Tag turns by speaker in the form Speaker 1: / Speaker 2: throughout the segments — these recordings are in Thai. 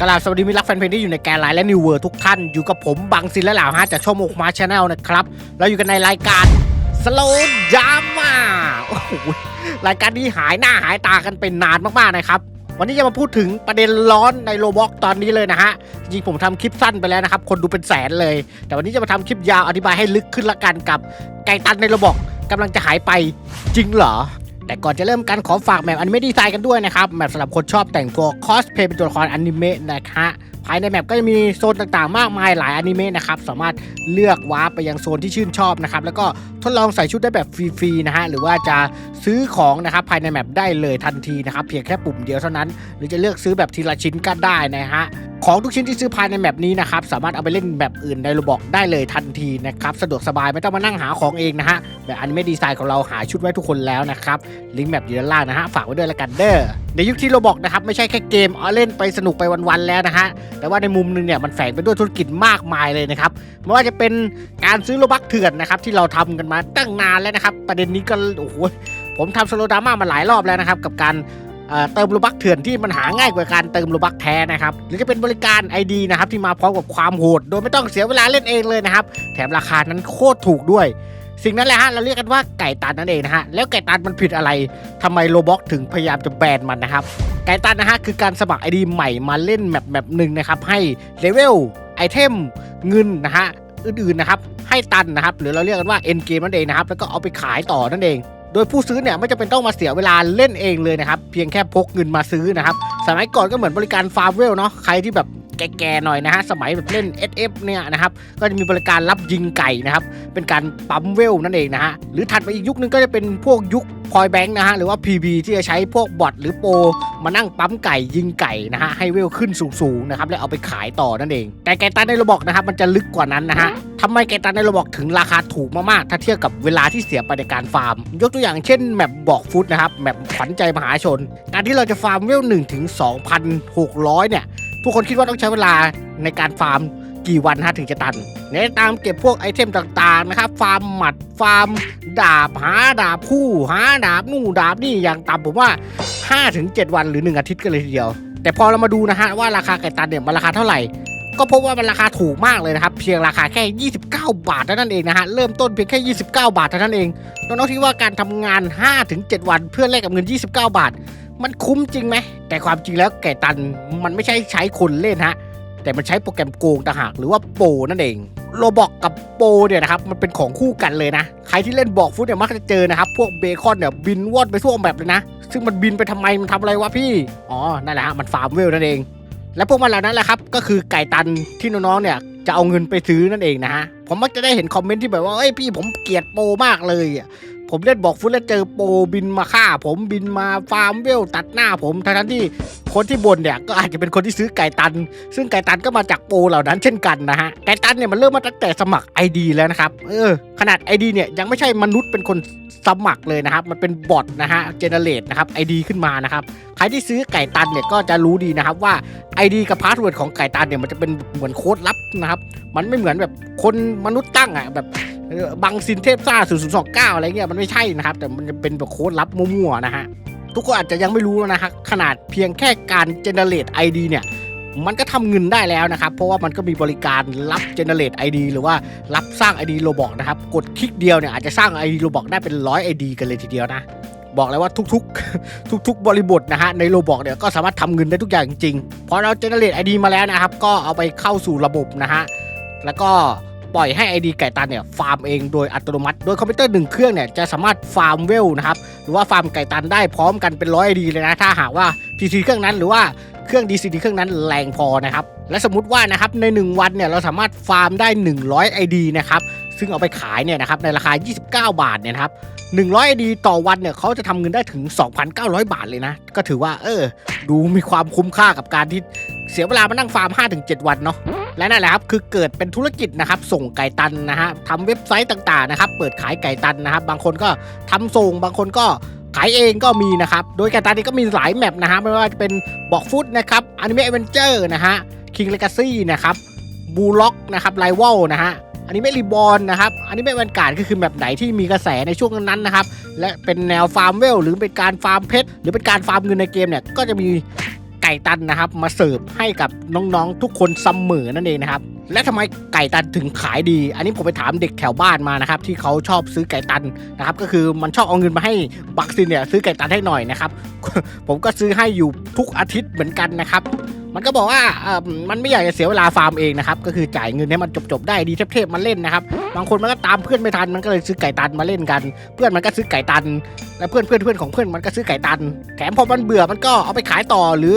Speaker 1: กราบสวัสดีมิรักแฟนเพลงที่อยู่ในแกนไลน์และนิวเวิร์ทุกท่าน อยู่กับผมบังซินและเหล่าฮะจากช่องโมกมาชาแนลนะครับ เราอยู่กันในรายการสโลดามาโอ้โหรายการนี้หายหน้าหายตากันเป็นนานมากๆนะครับ วันนี้จะมาพูดถึงประเด็นร้อนในโลบอกตอนนี้เลยนะฮะ จริงผมทำคลิปสั้นไปแล้วนะครับ คนดูเป็นแสนเลย แต่วันนี้จะมาทำคลิปยาวอธิบายให้ลึกขึ้นละกันกับไก่ตันในโลบอกกำลังจะหายไปจริงเหรอ แต่ก่อนจะเริ่มกันขอฝากแมปอนิเมะดีไซน์กันด้วยนะครับแมปสำหรับคนชอบแต่งตัวคอสเพย์เป็นตัวละครอนิเมะนะฮะภายในแมปก็จะมีโซนต่างๆ มากมายหลายอนิเมะนะครับสามารถเลือกวาร์ปไปยังโซนที่ชื่นชอบนะครับแล้วก็ทดลองใส่ชุดได้แบบฟรีๆนะฮะหรือว่าจะซื้อของนะครับภายในแมปได้เลยทันทีนะครับเพียงแค่ปุ่มเดียวเท่านั้น หรือจะเลือกซื้อแบบทีละชิ้นก็ได้นะฮะของทุกชิ้นที่ซื้อภายในแมปนี้นะครับสามารถเอาไปเล่นแบบอื่นในโรบอกได้เลยทันทีนะครับสะดวกสบายไม่ต้องมานั่งหาของเองนะฮะ แบบอนิเมะดีไซน์ของเราหาชุดไว้ทุกคนแล้วนะครับ ลิงก์แมปอยู่ด้านล่างนะฮะ ฝากไว้ด้วยละกันเด้อในยุคที่โราบอกนะครับ ไม่ใช่แค่เกมเอาเล่นไปสนุกไปวันๆแล้วนะฮะ แต่ว่าในมุมหนึงเนี่ยมันแฝงไปด้วยธุรกิจมากมายเลยนะครับไม่ว่าจะเป็นการซื้อโลบักเถื่อนนะครับที่เราทำกันมาตั้งนานแล้วนะครับ ประเด็นนี้ก็โอ้โหผมทำสโลดาม่ามาหลายรอบแล้วนะครับกับการเอ่อเติมโลบักเถื่อนที่มันหาง่ายกว่าการเติมโลบักแท้นะครับ หรือจะเป็นบริการ ID นะครับที่มาพร้อมกับความโหด โดยไม่ต้องเสียเวลาเล่นเองเลยนะครับ แถมราคานั้นโคตรถูกด้วย สิ่งนั้นแหละฮะเราเรียกกันว่าไก่ตันนั่นเองนะฮะแล้วไก่ตันมันผิดอะไรทำไมโลบ็อกถึงพยายามจะแบนมันนะครับไก่ตันนะฮะคือการสมัคร ID ใหม่มาเล่นแมปแมปหนึ่งนะครับให้เลเวลไอเทมเงินนะฮะอื่นๆนะครับให้ตันนะครับหรือเราเรียกกันว่าเอ็นเกมนั่นเองนะครับแล้วก็เอาไปขายต่อนั่นเอง โดยผู้ซื้อเนี่ยไม่จำเป็นต้องมาเสียเวลาเล่นเองเลยนะครับเพียงแค่พกเงินมาซื้อนะครับสมัยก่อนก็เหมือนบริการฟาร์เวลเนาะใครที่แบบ แก่ๆหน่อยนะฮะสมัยแบบเล่น SF เนี่ยนะครับก็จะมีบริการรับยิงไก่นะครับเป็นการปั๊มเวลนั่นเองนะฮะหรือถัดไปอีกยุคนึงก็จะเป็นพวกยุคพอยแบงค์นะฮะหรือว่า PB ที่จะใช้พวกบอทหรือโปรมานั่งปั๊มไก่ยิงไก่นะฮะให้เวลขึ้นสูงๆนะครับแล้วเอาไปขายต่อนั่นเอง แต่ไก่ตันในระบอกนะครับมันจะลึกกว่านั้นนะฮะทำไมไก่ตันในระบอกถึงราคาถูกมากๆ ถ้าเทียบกับเวลาที่เสียไปในการฟาร์ม ยกตัวอย่างเช่นแมปบอกฟุตนะครับแมปขวัญใจมหาชน การที่เราจะฟาร์มเวล1ถึง2,600 เนี่ย ทุกคนคิดว่าต้องใช้เวลาในการฟาร์มกี่วันฮะถึงจะตันในตามเก็บพวกไอเทมต่างๆนะครับ ฟาร์มหมัด ฟาร์มดาบหาดาบคู่หาดาบนู่นดาบนี่อย่างต่ำผมว่า 5-7 วันหรือ 1 อาทิตย์กันเลยทีเดียว แต่พอเรามาดูนะฮะว่าราคาไก่ตันเนี่ยมันราคาเท่าไหร่ ก็พบว่ามันราคาถูกมากเลยนะครับ เพียงราคาแค่ 29 บาทเท่านั้นเองนะฮะเริ่มต้นเพียงแค่ 29 บาทเท่านั้นเองน้องๆที่ว่าการทำงาน 5-7 วันเพื่อแลกกับเงิน 29 บาท มันคุ้มจริงไหมแต่ความจริงแล้วไก่ตันมันไม่ใช่ใช้คนเล่นฮะ แต่มันใช้โปรแกรมโกงต่างหากหรือว่าโปนั่นเองโรบอกกับโปเนี่ยนะครับมันเป็นของคู่กันเลยนะ ใครที่เล่นบอกฟุตเนี่ยมักจะเจอนะครับ พวกเบคอนเนี่ยบินวอนไปทั่วแบบเลยนะ ซึ่งมันบินไปทำไมมันทำอะไรวะพี่ อ๋อ นั่นแหละฮะมันฟาร์มเวลนั่นเอง และพวกมันเหล่านั้นแหละครับ ก็คือไก่ตันที่น้องๆเนี่ยจะเอาเงินไปซื้อนั่นเองนะฮะ ผมมักจะได้เห็นคอมเมนต์ที่แบบว่าเอ้ยพี่ผมเกลียดโปมากเลย ผมเล่นบอกฟุตแล้วเจอโปบินมาฆ่า ผมบินมาฟาร์มเวลตัดหน้าผมทั้งที่คนที่บนเนี่ยก็อาจจะเป็นคนที่ซื้อไก่ตัน ซึ่งไก่ตันก็มาจากโปเหล่านั้นเช่นกันนะฮะไก่ตันเนี่ยมันเริ่มมาตั้งแต่สมัคร ID แล้วนะครับเออขนาด ID เนี่ยยังไม่ใช่มนุษย์เป็นคนสมัครเลยนะครับ มันเป็นบอทนะฮะเจเนเรตนะครับ ID ขึ้นมานะครับใครที่ซื้อไก่ตันเนี่ยก็จะรู้ดีนะครับว่า ID กับพาสเวิร์ดของไก่ตันเนี่ยมันจะเป็นเหมือนโค้ดลับนะครับมันไม่เหมือนแบบคนมนุษย์ตั้งอะแบบ บังซินเทพซ่า0029 อะไรเงี้ยมันไม่ใช่นะครับ แต่มันจะเป็นแบบโค้ดลับมั่วๆนะฮะ ทุกคนอาจจะยังไม่รู้นะฮะขนาดเพียงแค่การเจเนเรต ID เนี่ยมันก็ทำเงินได้แล้วนะครับ เพราะว่ามันก็มีบริการรับเจเนเรต ID หรือว่ารับสร้าง ID โลบอกนะครับ กดคลิกเดียวเนี่ยอาจจะสร้าง ID โลบอกได้เป็นร้อย ID กันเลยทีเดียวนะ บอกเลยว่าทุกๆ ทุก ๆ บริบทนะฮะในโลบอกเนี่ยก็สามารถทำเงินได้ทุกอย่างจริงๆพอเราเจเนเรต ID มาแล้วนะครับ ก็เอาไปเข้าสู่ระบบนะฮะแล้วก็ ปล่อยให้ ID ไก่ตันเนี่ยฟาร์มเองโดยอัตโนมัติ โดยคอมพิวเตอร์หนึ่งเครื่องเนี่ยจะสามารถฟาร์มเวลนะครับหรือว่าฟาร์มไก่ตันได้พร้อมกันเป็นร้อย ID เลยนะถ้าหากว่า PC เครื่องนั้นหรือว่าเครื่อง DCD เครื่องนั้นแรงพอนะครับและสมมติว่านะครับใน 1 วันเนี่ยเราสามารถฟาร์มได้ 100 ID นะครับซึ่งเอาไปขายเนี่ยนะครับในราคา 29 บาทเนี่ยนะครับ100 ID ต่อวันเนี่ยเขาจะทำเงินได้ถึง 2,900 บาทเลยนะ ก็ถือว่าเออดูมีความคุ้มค่ากับการที่เสียเวลามานั่งฟาร์ม 5-7 วันเนาะ และนั่นแหละครับคือเกิดเป็นธุรกิจนะครับส่งไก่ตันนะฮะทำเว็บไซต์ต่างๆนะครับเปิดขายไก่ตันนะครับบางคนก็ทำส่งบางคนก็ขายเองก็มีนะครับ โดยไก่ตันนี้ก็มีหลายแมปนะฮะไม่ว่าจะเป็นบอกฟุตนะครับอนิเมะเอเวนเจอร์นะฮะคิงเลกาซี่นะครับบูล็อกนะครับไลวอลนะฮะอันนี้ไม่รีบอลนะครับอันนี้ไม่วันการก็คือแมปไหนที่มีกระแสในช่วงนั้นนะครับ และเป็นแนวฟาร์มเวลหรือเป็นการฟาร์มเพชรหรือเป็นการฟาร์มเงินในเกมเนี่ยก็จะมี ตันนะครับ มาเสิร์ฟให้กับน้องๆทุกคนเสมอนั่นเองนะครับ และทำไมไก่ตันถึงขายดี อันนี้ผมไปถามเด็กแถวบ้านมานะครับ ที่เขาชอบซื้อไก่ตันนะครับ ก็คือมันชอบเอาเงินมาให้บักซินเนี่ยซื้อไก่ตันให้หน่อยนะครับ ผมก็ซื้อให้อยู่ทุกอาทิตย์เหมือนกันนะครับ มันก็บอกว่าเอ่อมันไม่อยากจะเสียเวลาฟาร์มเองนะครับ ก็คือจ่ายเงินให้มันจบๆได้ดีเทพๆมาเล่นนะครับ บางคนมันก็ตามเพื่อนไม่ทันมันก็เลยซื้อไก่ตันมาเล่นกัน เพื่อนมันก็ซื้อไก่ตัน และเพื่อนเพื่อนเพื่อนของเพื่อนมันก็ซื้อไก่ตัน แถมพอมันเบื่อมันก็เอาไปขายต่อหรือ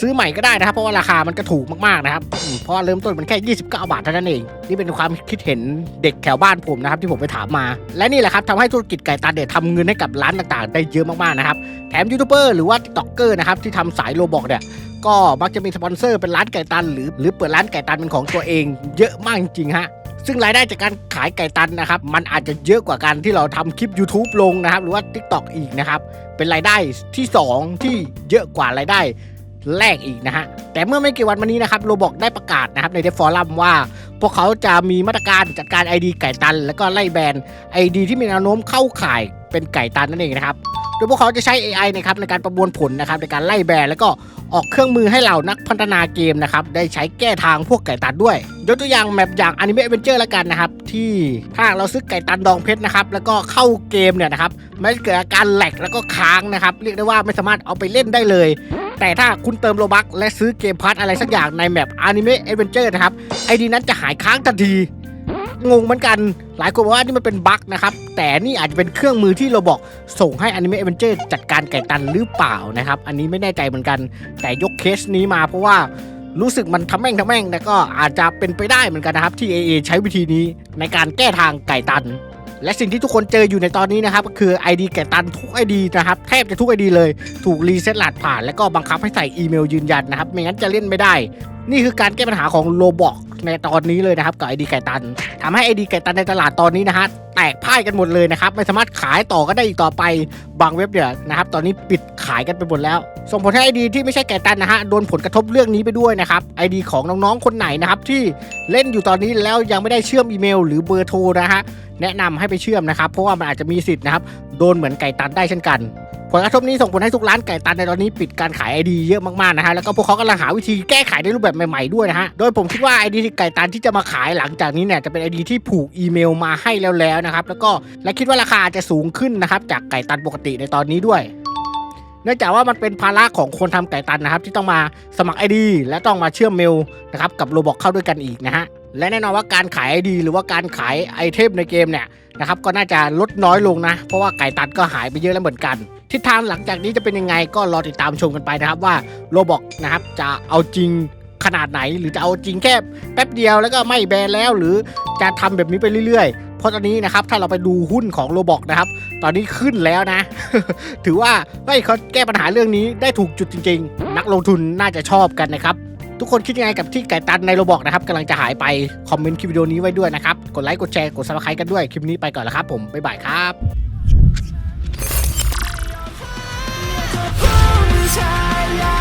Speaker 1: ซื้อใหม่ก็ได้นะครับ เพราะว่าราคามันก็ถูกมากๆนะครับเพราะเริ่มต้นมันแค่ 29 บาทเท่านั้นเอง นี่เป็นความคิดเห็นเด็กแถวบ้านผมนะครับ ที่ผมไปถามมา และนี่แหละครับทำให้ธุรกิจไก่ตันเนี่ยทำเงินให้กับร้านต่างๆ ได้เยอะมากๆนะครับแถมยูทูบเบอร์หรือว่าติ๊กต็อกเกอร์นะครับที่ทำสายโลบอกเนี่ยก็มักจะมีสปอนเซอร์เป็นร้านไก่ตันหรือหรือเปิดร้านไก่ตันเป็นของตัวเอง เยอะมากจริงฮะซึ่งรายได้จากการขายไก่ตันนะครับ มันอาจจะเยอะกว่าการที่เราทำคลิป YouTube ลงนะครับ หรือว่า TikTok อีกนะครับ เป็นรายได้ที่ 2 ที่เยอะกว่ารายได้ แรกอีกนะฮะ แต่เมื่อไม่กี่วันมานี้นะครับโรบอกได้ประกาศนะครับในเดฟฟอรัมว่า พวกเขาจะมีมาตรการจัดการ ID ไก่ตัน แล้วก็ไล่แบน ID ที่มีแนวโน้มเข้าข่ายเป็นไก่ตันนั่นเองนะครับโดยพวกเขาจะใช้ AI นะครับในการประมวลผลนะครับในการไล่แบนแล้วก็ออกเครื่องมือให้เหล่านักพัฒนาเกมนะครับได้ใช้แก้ทางพวกไก่ตันด้วย ยกตัวอย่างแมปอย่าง Anime Adventure แล้วกันนะครับ ที่ถ้าเราซื้อไก่ตันดองเพชรนะครับแล้วก็เข้าเกมเนี่ยนะครับมันจะเกิดอาการแหลกแล้วก็ค้างนะครับเรียกได้ว่าไม่สามารถเอาไปเล่นได้เลย แต่ถ้าคุณเติมโลบักและซื้อเกมพาร์ทอะไรสักอย่างในแมป Anime Adventure นะครับ ไอดีนั้นจะหายค้างทันที งงเหมือนกัน หลายคนบอกว่านี่มันเป็นบั๊กนะครับ แต่นี่อาจจะเป็นเครื่องมือที่เราบอกส่งให้ Anime Adventure จัดการไก่ตันหรือเปล่านะครับ อันนี้ไม่แน่ใจเหมือนกัน แต่ยกเคสนี้มาเพราะว่ารู้สึกมันทำแม่งทำแม่งแต่ก็อาจจะเป็นไปได้เหมือนกันนะครับ ที่ AA ใช้วิธีนี้ในการแก้ทางไก่ตัน และสิ่งที่ทุกคนเจออยู่ในตอนนี้นะครับก็คือ ID แก่ตันทุก ID นะครับแทบจะทุก ID เลยถูกรีเซ็ตรหัสผ่าน แล้วก็บังคับให้ใส่อีเมลยืนยันนะครับไม่งั้นจะเล่นไม่ได้ นี่คือการแก้ปัญหาของโลบอก ในตอนนี้เลยนะครับกับ ID ไก่ตันทำให้ ID ไก่ตันในตลาดตอนนี้นะฮะแตกพ่ายกันหมดเลยนะครับไม่สามารถขายต่อก็ได้อีกต่อไปบางเว็บเนี่ยนะครับตอนนี้ปิดขายกันไปหมดแล้ว ส่งผลให้ ID ที่ไม่ใช่ไก่ตันนะฮะโดนผลกระทบเรื่องนี้ไปด้วยนะครับ ID ของน้องๆคนไหนนะครับที่เล่นอยู่ตอนนี้แล้วยังไม่ได้เชื่อมอีเมล หรือเบอร์โทรนะฮะแนะนำให้ไปเชื่อมนะครับเพราะว่ามันอาจจะมีสิทธิ์นะครับโดนเหมือนไก่ตันได้เช่นกัน ผลกระทบนี้ส่งผลให้ทุกร้านไก่ตันในตอนนี้ปิดการขายไอดีเยอะมากๆนะฮะแล้วก็พวกเขากำลังหาวิธีแก้ไขในรูปแบบใหม่ๆด้วยนะฮะโดยผมคิดว่าไอดีไก่ตันที่จะมาขายหลังจากนี้เนี่ยจะเป็นไอดีที่ผูกอีเมลมาให้แล้วแล้วนะครับแล้วก็และคิดว่าราคาจะสูงขึ้นนะครับจากไก่ตันปกติในตอนนี้ด้วยเนื่องจากว่ามันเป็นภาระของคนทำไก่ตันนะครับ ที่ต้องมาสมัคร ID และต้องมาเชื่อมเมลนะครับกับโรบอกเข้าด้วยกันอีกนะฮะและแน่นอนว่าการขาย ID หรือว่าการขายไอเทมในเกมเนี่ย นะครับก็น่าจะลดน้อยลงนะ เพราะว่าไก่ตันก็หายไปเยอะแล้วเหมือนกัน ทิศทางหลังจากนี้จะเป็นยังไงก็รอติดตามชมกันไปนะครับว่าโรบอกนะครับจะเอาจริงขนาดไหน หรือจะเอาจริงแค่แป๊บเดียวแล้วก็ไม่แบนแล้วหรือจะทำแบบนี้ไปเรื่อยๆ เพราะตอนนี้นะครับถ้าเราไปดูหุ้นของโรบอกนะครับ ตอนนี้ขึ้นแล้วนะ ถือว่าเฮ้ยเขาแก้ปัญหาเรื่องนี้ได้ถูกจุดจริง ๆ นักลงทุนน่าจะชอบกันนะครับ ทุกคนคิดยังไงกับที่ไก่ตันในโรบอกนะครับกำลังจะหายไป คอมเมนต์คลิปวิดีโอนี้ไว้ด้วยนะครับ กดไลค์กดแชร์กดซับสไครต์กันด้วย คลิปนี้ไปก่อนแล้วครับผมบ๊ายบายครับชายา